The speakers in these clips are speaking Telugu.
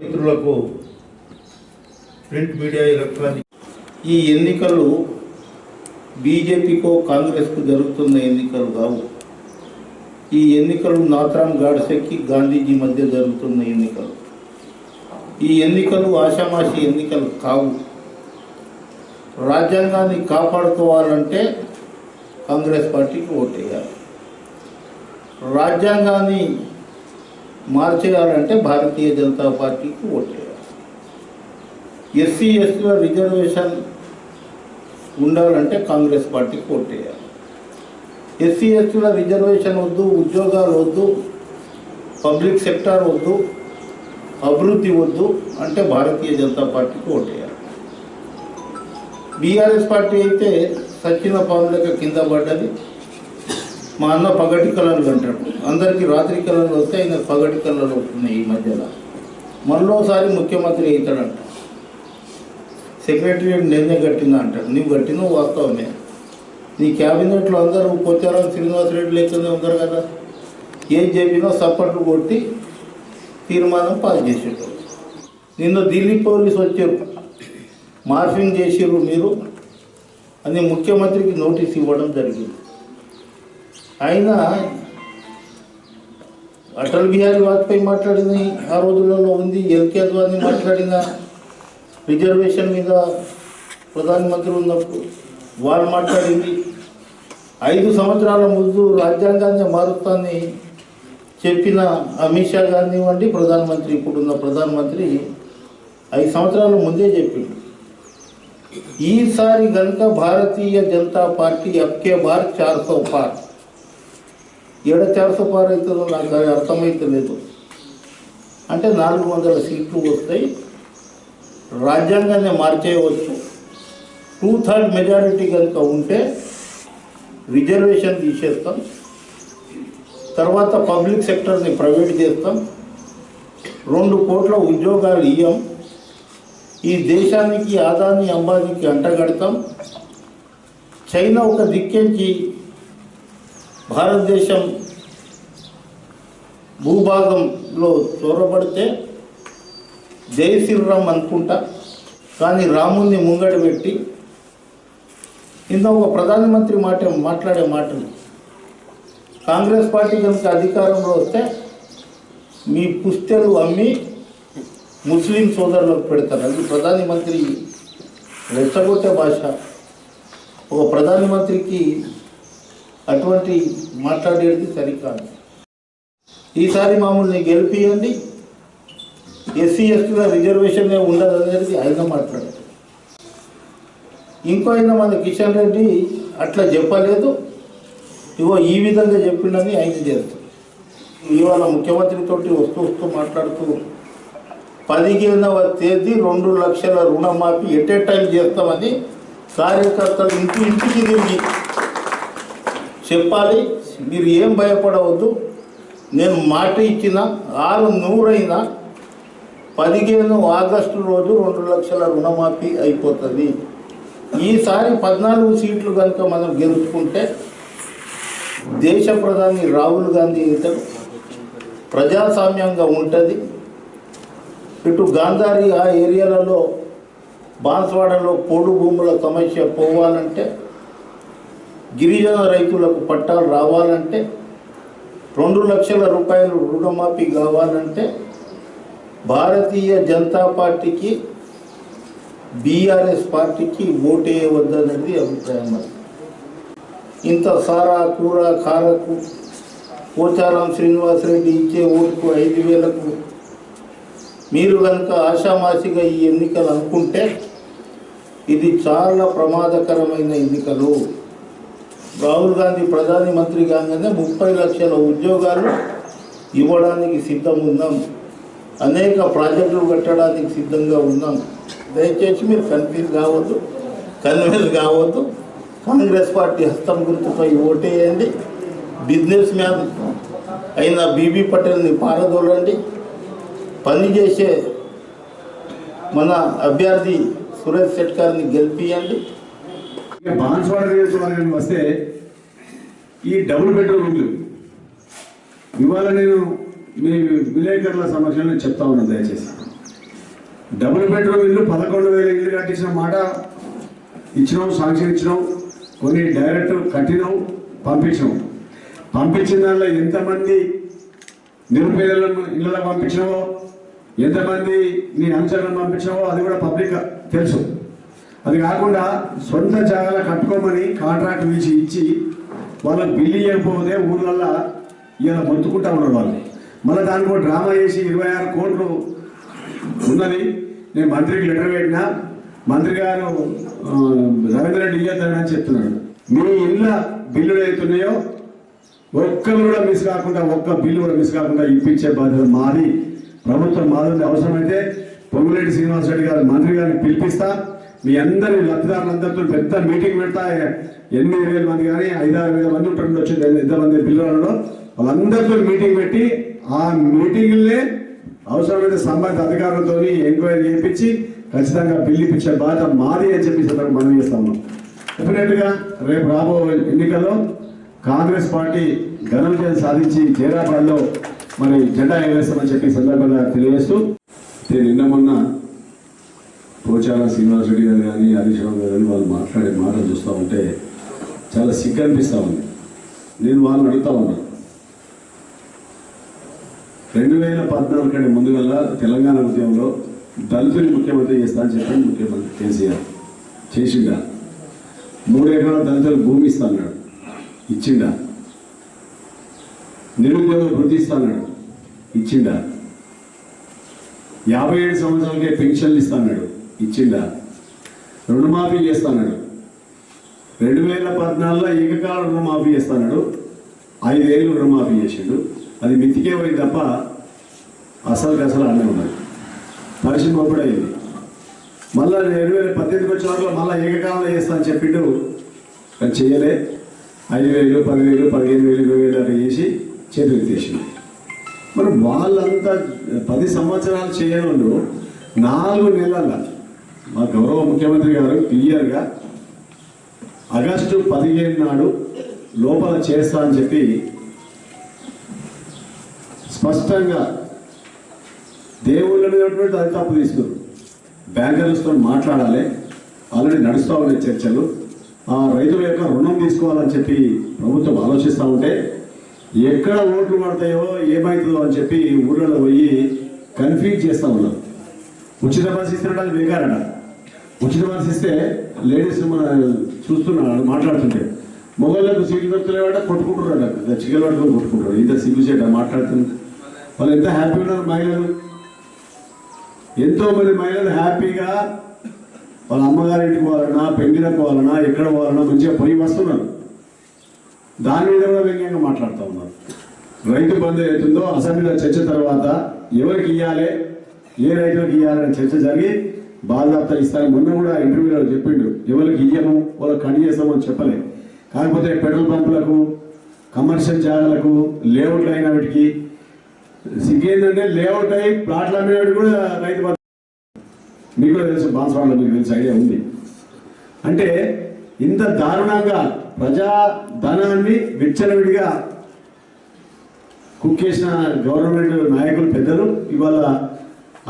మిత్రులకు ప్రింట్ మీడియా ఎలక్ట్రానిక్ ఈ ఎన్నికలు బీజేపీకో కాంగ్రెస్కు జరుగుతున్న ఎన్నికలు కావు. ఈ ఎన్నికలు నాత్రాం గాడ్సెక్కి గాంధీజీ మధ్య జరుగుతున్న ఎన్నికలు. ఈ ఎన్నికలు ఆషామాషి ఎన్నికలు కావు. రాజ్యాంగాన్ని కాపాడుకోవాలంటే కాంగ్రెస్ పార్టీకి ఓటేయాలి. రాజ్యాంగాన్ని మార్చేయాలంటే భారతీయ జనతా పార్టీకి ఓటేయాలి. ఎస్సీ ఎస్టీల రిజర్వేషన్ ఉండాలంటే కాంగ్రెస్ పార్టీకి ఓటేయాలి. ఎస్సీ ఎస్టీల రిజర్వేషన్ వద్దు ఉద్యోగాలు వద్దు పబ్లిక్ సెక్టార్ వద్దు అభివృద్ధి వద్దు అంటే భారతీయ జనతా పార్టీకి ఓటేయాలి. బీఆర్ఎస్ పార్టీ అయితే సచ్చిన పాములక కింద పడ్డది. మా అన్న పగటి కళలు అంటాడు. అందరికీ రాత్రి కళలు వస్తే ఆయన పగటి కళలు వస్తున్నాయి ఈ మధ్యలో. మరోసారి ముఖ్యమంత్రి అవుతాడంట. సెక్రటరియట్ నేనే కట్టిందా అంటాడు. నువ్వు కట్టినవు వాస్తవమే. నీ క్యాబినెట్లో అందరూ పోచారం శ్రీనివాసరెడ్డి లేకుండా ఉన్నారు కదా? ఏం చెప్పినా సపోర్ట్లు కొట్టి తీర్మానం పాస్ చేసేటోళ్ళు. నిన్న ఢిల్లీ పోలీసు వచ్చారు మార్ఫింగ్ చేసిర్రు మీరు అని ముఖ్యమంత్రికి నోటీస్ ఇవ్వడం జరిగింది. అయినా అటల్ బిహారీ వాజ్పేయి మాట్లాడిన ఆ రోజులలో ఉంది ఎల్కే అద్వానీ మాట్లాడిన రిజర్వేషన్ మీద ప్రధానమంత్రి ఉన్నప్పుడు వాళ్ళు మాట్లాడింది. ఐదు సంవత్సరాల ముందు రాజ్యాంగాన్ని మారుస్తానని చెప్పిన అమిత్ షా కానివ్వండి ప్రధానమంత్రి ఇప్పుడున్న ప్రధానమంత్రి ఐదు సంవత్సరాల ముందే చెప్పిండు. ఈసారి కనుక భారతీయ జనతా పార్టీ అబ్కే బార్ చార్ సో పార్. ఏడ చార్ సో పార్ అవుతుందో నాకు అది అర్థమైతలేదు అంటే నాలుగు వందల సీట్లు వస్తాయి. రాజ్యాంగాన్ని మార్చేయవచ్చు. టూ థర్డ్ మెజారిటీ కనుక ఉంటే రిజర్వేషన్ తీసేస్తాం. తర్వాత పబ్లిక్ సెక్టర్ని ప్రైవేట్ చేస్తాం. రెండు కోట్ల ఉద్యోగాలు ఇయ్యం. ఈ దేశానికి ఆదాని అంబానీకి అంటగడతాం. చైనా ఒక దిక్కించి భారతదేశం భూభాగంలో చొరబడితే జై శ్రీరామ్ అనుకుంటా. కానీ రాముణ్ణి ముంగట పెట్టి ఇంత ఒక ప్రధానమంత్రి మాట మాట్లాడే మాటలు. కాంగ్రెస్ పార్టీ కనుక అధికారంలో వస్తే మీ పుస్తెలు అమ్మి ముస్లిం సోదరులకు పెడతారు. అది ప్రధానమంత్రి రెచ్చగొట్టే భాష. ఒక ప్రధానమంత్రికి అటువంటి మాట్లాడేది సరికాదు. ఈసారి మామూలుని గెలిపియండి. ఎస్సీ ఎస్టీల రిజర్వేషన్ ఉండదు అనేది ఆయన మాట్లాడారు ఇంకో ఆయన మన కిషన్ రెడ్డి అట్లా చెప్పలేదు. ఇగో ఈ విధంగా చెప్పిండని ఆయన చేస్తాం ఇవాళ ముఖ్యమంత్రితోటి వస్తూ వస్తూ మాట్లాడుతూ పదిహేనవ తేదీ రెండు లక్షల రుణమాఫీ ఎట్ ఏ టైం చేస్తామని కార్యకర్తలు ఇంటి ఇంటికి తిరిగి చెప్పాలి. మీరు ఏం భయపడవద్దు. నేను మాట ఇచ్చిన ఆరు నూరైనా పదిహేను ఆగస్టు రోజు రెండు లక్షల రుణమాఫీ అయిపోతుంది. ఈసారి పద్నాలుగు సీట్లు కనుక మనం గెలుచుకుంటే దేశ ప్రధాని రాహుల్ గాంధీ ఇతడు ప్రజాస్వామ్యంగా ఉంటుంది. ఇటు గాంధారి ఆ ఏరియాలలో బాన్స్వాడలో పోడు భూముల సమస్య పోవాలంటే గిరిజన రైతులకు పట్టాలు రావాలంటే రెండు లక్షల రూపాయలు రుణమాఫీ కావాలంటే భారతీయ జనతా పార్టీకి బీఆర్ఎస్ పార్టీకి ఓటేయవద్దన్నది అభిప్రాయం మరి ఇంత సారా కూర కారకు పోచారం శ్రీనివాసరెడ్డి ఇచ్చే ఓటుకు ఐదు వేలకు మీరు కనుక ఆషామాషిగా ఈ ఎన్నికలు అనుకుంటే ఇది చాలా ప్రమాదకరమైన ఎన్నికలు. రాహుల్ గాంధీ ప్రధాని మంత్రి కాగానే ముప్పై లక్షల ఉద్యోగాలు ఇవ్వడానికి సిద్ధం ఉన్నాం అనేక ప్రాజెక్టులు కట్టడానికి సిద్ధంగా ఉన్నాం. దయచేసి మీరు కన్ఫ్యూజ్ కావద్దు కన్విన్స్ కావద్దు. కాంగ్రెస్ పార్టీ హస్తం గుర్తుపై ఓటేయండి. బిజినెస్ మ్యాన్ అయిన బీబీ పటేల్ని పారదోలండి. పనిచేసే మన అభ్యర్థి సురేష్ శెట్కర్ని గెలిపియండి. బాన్స్వాడ నియోజకవర్గానికి వస్తే ఈ డబుల్ బెడ్రూమ్ రూమ్లు ఇవాళ నేను మీ విలేకరుల సమక్షంలో చెప్తా ఉన్నాను దయచేసి. డబుల్ బెడ్రూమ్ ఇల్లు పదకొండు వేల ఇల్లు కట్టించిన మాట ఇచ్చినాం సాంక్షన్ ఇచ్చినాం. కొన్ని డైరెక్ట్ కట్టినాం పంపించినాం పంపించిన దానిలో ఎంతమంది నిరుపేదలను ఇళ్ళలో పంపించినావో ఎంతమంది నీ అనుచరులను పంపించినావో అది కూడా పబ్లిక్ తెలుసు. అది కాకుండా సొంత జాగాలు కట్టుకోమని కాంట్రాక్ట్ ఇచ్చి ఇచ్చి వాళ్ళకి బిల్లు ఇవ్వకపోతే ఊర్లల్లో ఇలా మొత్తుకుంటా ఉన్నారు వాళ్ళు. మళ్ళీ దానికి డ్రామా చేసి ఇరవై ఆరు కోట్లు ఉన్నది. నేను మంత్రికి లెటర్ పెట్టినా మంత్రి గారు రవీంద్ర రెడ్డి ఇయ్యొద్దని చెప్తున్నాడు. మీ ఇళ్ళ బిల్లులు అవుతున్నాయో ఒక్కరు కూడా మిస్ కాకుండా ఒక్క బిల్లు కూడా మిస్ కాకుండా ఇప్పించే బాధ్యత మాది. ప్రభుత్వం మాది అవసరమైతే పొంగులేటి శ్రీనివాస్ రెడ్డి గారు మంత్రి గారిని పిలిపిస్తా. మీ అందరి లబ్ధిదారులందరితో పెద్ద మీటింగ్ పెడతా. ఎనిమిది వేల మంది కానీ ఐదారు వేల మంది ఉంటారు వచ్చి ఎంతమంది పిల్లలలో వాళ్ళందరితో మీటింగ్ పెట్టి ఆ మీటింగ్లే అవసరమైతే సంబంధిత అధికారులతో ఎంక్వైరీ చేయించి ఖచ్చితంగా బిల్లు ఇప్పించే బాధ మాది అని చెప్పి సందర్భంగా మనం చేస్తా ఉన్నాం. రేపు రాబో ఎన్నికల్లో కాంగ్రెస్ పార్టీ ఘన విజయం సాధించి జైరాబాద్లో మరి జెండా ఎగరేస్తామని చెప్పి సందర్భంగా తెలియజేస్తూ నేను నిన్న మొన్న పోచాల శ్రీనివాస్ రెడ్డి గారు కానీ హరీష్ రావు గారు కానీ వాళ్ళు మాట్లాడే మాటలు చూస్తూ ఉంటే చాలా సిగ్గు అనిపిస్తూ ఉంది. నేను వాళ్ళని అడుగుతా ఉన్నా. రెండు వేల పద్నాలుగు కంటే ముందు తెలంగాణ ఉద్యమంలో దళితుని ముఖ్యమంత్రి చేస్తా అని చెప్పాడు ముఖ్యమంత్రి కేసీఆర్ చేసిండా? మూడు ఎకరాల దళితులు భూమి ఇస్తా అన్నాడు. ఇచ్చిండా? నిరుద్యోగ వృద్ధి ఇస్తా అన్నాడు. ఇచ్చిండా? యాభై ఏడు సంవత్సరాలకే పెన్షన్లు ఇస్తా అన్నాడు. ఇచ్చిండా? రుణమాఫీ చేస్తాడు రెండు వేల పద్నాలుగులో ఏకకాల రుణమాఫీ చేస్తాడు ఐదేళ్ళు రుణమాఫీ చేసిండు. అది మితికే పోయింది తప్ప అసలు అసలు అన్నీ ఉన్నాయి పరిశ్రమ గొప్పడైంది అయింది మళ్ళా రెండు వేల పద్దెనిమిదికి వచ్చిన వరకు మళ్ళీ ఏకకాలంలో చేస్తా అని చెప్పిండు. కానీ చేయలే ఐదు వేలు పదివేలు పదిహేను వేలు ఇరవై వేలు అట్లా చేసి చేతులు తీసింది మరి వాళ్ళంతా పది సంవత్సరాలు చేయనుండు నాలుగు నెలల మా గౌరవ ముఖ్యమంత్రి గారు క్లియర్గా ఆగస్టు పదిహేను నాడు లోపల చేస్తా అని చెప్పి స్పష్టంగా దేవుళ్ళ మీద అది తప్పు తీసుకున్నారు బ్యాంకర్స్తో మాట్లాడాలి. ఆల్రెడీ నడుస్తూ ఉన్నాయి చర్చలు. ఆ రైతుల యొక్క రుణం తీసుకోవాలని చెప్పి ప్రభుత్వం ఆలోచిస్తూ ఉంటే ఎక్కడ ఓట్లు పడతాయో ఏమవుతుందో అని చెప్పి ఊళ్ళలో పోయి కన్ఫ్యూజ్ చేస్తూ ఉన్నారు. ఉచిత బస్సు ఇస్తున్నట్టు అది బేకారట. ఉచిత బస్సు ఇస్తే లేడీస్ మన చూస్తున్నాడు మాట్లాడుతుంటే. మొగళ్ళకు సీట్లు దొరుకుతలేవాట కొట్టుకుంటున్నాడు చికెన్ పట్టుకొని కొట్టుకుంటారు ఇంత సిగ్గుచేట మాట్లాడుతుంది వాళ్ళు ఎంత హ్యాపీ ఉన్నారు మహిళలు? ఎంతో మంది మహిళలు హ్యాపీగా వాళ్ళ అమ్మగారింటికి పోవాలన్నా పెళ్ళిలకు పోవాలన్నా ఎక్కడ పోవాలన్నా మంచిగా పోయి వస్తున్నారు. దాని మీద కూడా వ్యంగ్యంగా మాట్లాడుతూ ఉన్నారు. రైతు బంధు ఏతుందో అసెంబ్లీలో చర్చ తర్వాత ఎవరికి ఇవ్వాలి ఏ రైతులకు ఇవ్వాలనే చర్చ జరిగి బాధ్యత ఇస్తాను మొన్న కూడా ఇంటర్వ్యూలో చెప్పిండు. ఎవరికి ఇయ్యము వాళ్ళకి కట్ చేస్తామని చెప్పలేదు కాకపోతే పెట్రోల్ పంపులకు కమర్షియల్ జాగాలకు లేఅవుట్లు అయిన వాటికి సిగ్గేందంటే లేఅవుట్ అయ్యి ప్లాట్లు అమ్మేవాడు కూడా రైతు బంధు మీకు తెలుసు బాన్స్వాడలో మీకు తెలుసు ఐడియా ఉంది. అంటే ఇంత దారుణంగా ప్రజా ధనాన్ని విచ్చలవిడిగా కుక్కేసిన గవర్నమెంట్ నాయకులు పెద్దలు ఇవాళ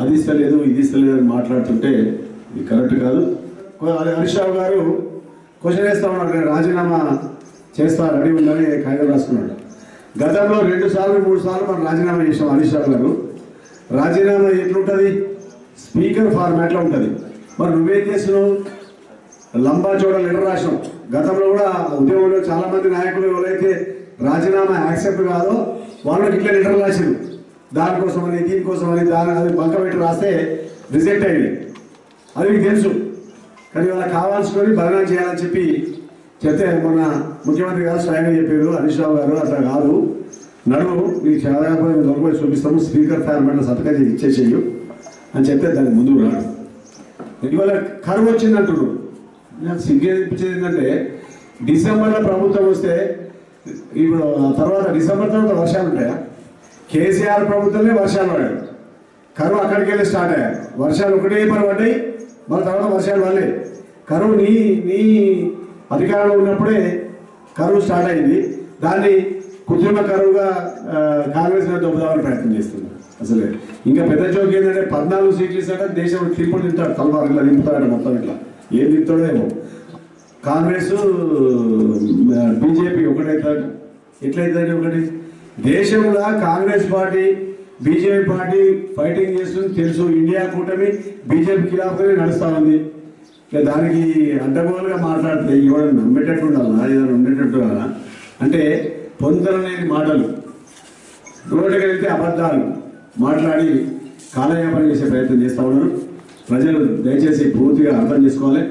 అది ఇస్తలేదు ఇది ఇస్తలేదు అని మాట్లాడుతుంటే ఇది కరెక్ట్ కాదు. హరీష్ రావు గారు క్వశ్చన్ వేస్తా ఉన్నాడు రాజీనామా చేస్తా రెడీ ఉందని కాగితం రాసుకున్నాడు. గతంలో రెండు సార్లు మూడు సార్లు మనం రాజీనామా చేసాం హరీష్ రావు గారు. రాజీనామా ఎట్లుంటుంది? స్పీకర్ ఫార్మాట్లో ఉంటుంది. మరి నువ్వేం చేసినావు లంబా చోడ లెటర్ రాసినావు. గతంలో కూడా ఉద్యోగంలో చాలామంది నాయకులు ఎవరైతే రాజీనామా యాక్సెప్ట్ కాదో వాళ్ళకి ఇట్లా లెటర్ రాసిరు. దానికోసం అని దీనికోసం అని దాని అది బంక పెట్టి రాస్తే రిజెక్ట్ అయింది. అది మీకు తెలుసు. కానీ వాళ్ళకి కావాల్సుకొని భరణం చేయాలని చెప్పి చెప్తే మొన్న ముఖ్యమంత్రి గారు స్వయంగా చెప్పారు హరీష్ రావు గారు అట్లా కాదు. నడువు మీకు చాలా దొరకపోయి చూపిస్తాము. స్పీకర్ ఫార్మాట్లో సంతకం ఇచ్చేసేయు అని చెప్తే దానికి ముందుకు రాడు. ఇవాళ కరువు వచ్చింది అంటున్నాడు నాకు సిగ్గు ఏంటంటే డిసెంబర్లో ప్రభుత్వం వస్తే ఇప్పుడు తర్వాత డిసెంబర్ తర్వాత వర్షాలు ఉంటాయా? కేసీఆర్ ప్రభుత్వమే వర్షాలు పడాయి కరువు అక్కడికి వెళ్ళి స్టార్ట్ అయ్యాయి. వర్షాలు ఒకటే పని పడ్డాయి మన తర్వాత వర్షాలు పడలే కరువు నీ నీ అధికారంలో ఉన్నప్పుడే కరువు స్టార్ట్ అయింది. దాన్ని కృత్రిమ కరువుగా కాంగ్రెస్ దొబ్బదామని ప్రయత్నం చేస్తుంది అసలే. ఇంకా పెద్ద జోక్ ఏంటంటే పద్నాలుగు సీట్లు ఇస్తాడ దేశం తిప్పుడు తింటాడు తలవారు ఇట్లా నింపుతాడు మొత్తం ఇట్లా. ఏం తింటాడేమో. కాంగ్రెస్ బీజేపీ ఒకటైతాడు ఎట్లయితుంది ఒకటి? దేశంలో Congress party BJP party fighting చేస్తుంది తెలుసు. ఇండియా కూటమి బీజేపీ ఖిలాఫ్గానే నడుస్తా ఉంది. దానికి అడ్డగోలుగా మాట్లాడితే ఎవరైనా నమ్మేటట్టు ఉండాలా ఏదైనా ఉండేటట్టు ఉండాలా అంటే పొందలేని మాటలు. రోడ్డుకి వెళ్తే అబద్ధాలు మాట్లాడి కాలయాపన చేసే ప్రయత్నం చేస్తూ ఉన్నారు. ప్రజలు దయచేసి పూర్తిగా అర్థం చేసుకోవాలి.